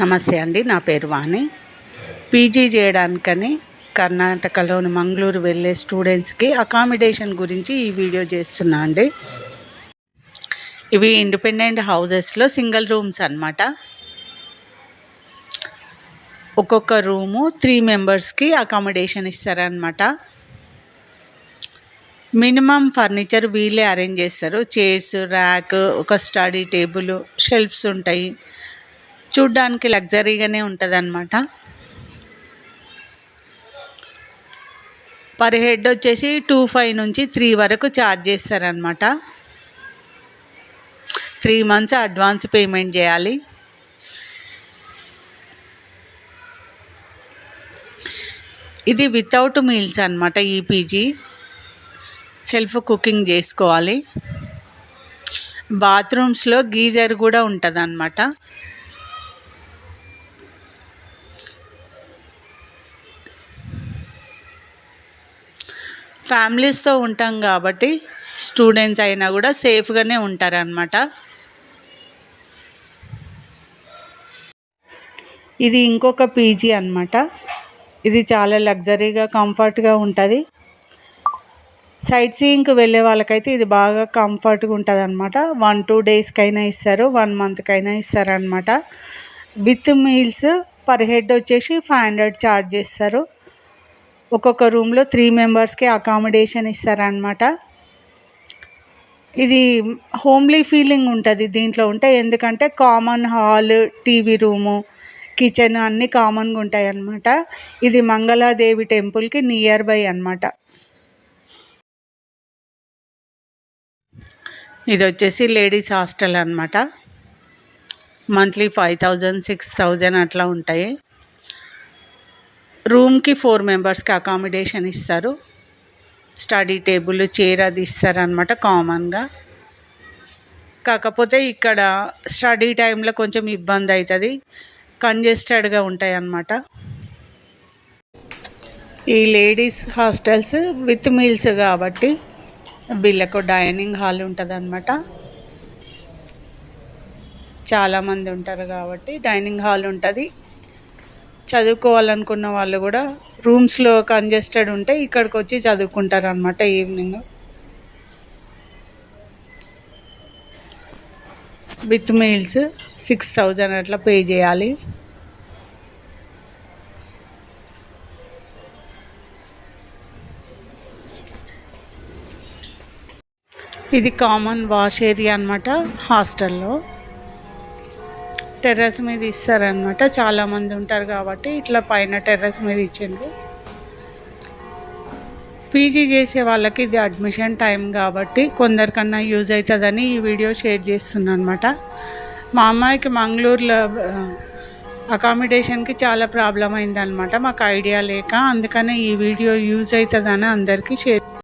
నమస్తే అండి నా పేరు వాణి. పీజీ చేయడానికని కర్ణాటకలోని మంగళూరు వెళ్ళే స్టూడెంట్స్కి అకామిడేషన్ గురించి ఈ వీడియో చేస్తున్నా అండి. ఇవి ఇండిపెండెంట్ హౌజెస్లో సింగిల్ రూమ్స్ అనమాట ఒక్కొక్క రూము త్రీ మెంబర్స్కి అకామిడేషన్ ఇస్తారనమాట మినిమం ఫర్నిచర్ వీళ్ళే అరేంజ్ చేస్తారు. చైర్స్ ర్యాక్ ఒక స్టడీ టేబుల్ షెల్ఫ్స్ ఉంటాయి. చూడ్డానికి లగ్జరీగానే ఉంటుంది అనమాట పర్ హెడ్ వచ్చేసి టూ ఫైవ్ నుంచి త్రీ వరకు ఛార్జ్ చేస్తారనమాట త్రీ మంత్స్ అడ్వాన్స్ పేమెంట్ చేయాలి. ఇది వితౌట్ మీల్స్ అనమాట ఈ పీజీ. సెల్ఫ్ కుకింగ్ చేసుకోవాలి. బాత్రూమ్స్లో గీజర్ కూడా ఉంటుంది ఫ్యామిలీస్తో ఉంటాం కాబట్టి స్టూడెంట్స్ అయినా కూడా సేఫ్గానే ఉంటారనమాట ఇది ఇంకొక పీజీ అనమాట ఇది చాలా లగ్జరీగా కంఫర్ట్గా ఉంటుంది. సైట్ సీయింగ్కి వెళ్ళే వాళ్ళకైతే ఇది బాగా కంఫర్ట్గా ఉంటుంది అనమాట వన్ టూ డేస్కైనా ఇస్తారు వన్ మంత్కైనా ఇస్తారనమాట విత్ మీల్స్ పర్ హెడ్ వచ్చేసి ఫైవ్ హండ్రెడ్ ఛార్జ్ చేస్తారు. ఒక్కొక్క రూమ్లో త్రీ మెంబర్స్కి అకామిడేషన్ ఇస్తారనమాట ఇది హోమ్లీ ఫీలింగ్ ఉంటుంది దీంట్లో ఉంటే ఎందుకంటే common hall TV room kitchen అన్నీ కామన్గా ఉంటాయి అన్నమాట ఇది మంగళాదేవి టెంపుల్కి నియర్ బై అనమాట ఇది వచ్చేసి లేడీస్ హాస్టల్ అనమాట monthly five thousand six thousand అట్లా ఉంటాయి. రూమ్కి ఫోర్ మెంబర్స్కి అకామిడేషన్ ఇస్తారు. స్టడీ టేబుల్ చైర్ అది ఇస్తారనమాట కామన్గా. కాకపోతే ఇక్కడ స్టడీ టైంలో కొంచెం ఇబ్బంది అవుతుంది కంజెస్టెడ్గా ఉంటాయి అన్నమాట ఈ లేడీస్ హాస్టల్స్ విత్ మీల్స్ కాబట్టి వీళ్ళకు డైనింగ్ హాల్ ఉంటుంది అనమాట చాలామంది ఉంటారు కాబట్టి డైనింగ్ హాల్ ఉంటుంది. చదువుకోవాలనుకున్న వాళ్ళు కూడా రూమ్స్లో కంజెస్టెడ్ ఉంటే ఇక్కడికి వచ్చి చదువుకుంటారు అనమాట evening with meals six thousand అట్లా పే చేయాలి. ఇది కామన్ వాష్ ఏరియా అనమాట హాస్టల్లో టెర్రస్ మీద ఇస్తారనమాట చాలామంది ఉంటారు కాబట్టి ఇట్లా పైన టెర్రస్ మీద ఇచ్చిండ్రు. పీజీ చేసే వాళ్ళకి ఇది అడ్మిషన్ టైం కాబట్టి కొందరికన్నా యూజ్ అవుతుందని ఈ వీడియో షేర్ చేస్తున్నాను అనమాట మా అమ్మాయికి మంగళూరులో అకామిడేషన్కి చాలా ప్రాబ్లం అయిందనమాట మాకు ఐడియా లేక అందుకనే ఈ వీడియో యూజ్ అవుతుందని అందరికీ షేర్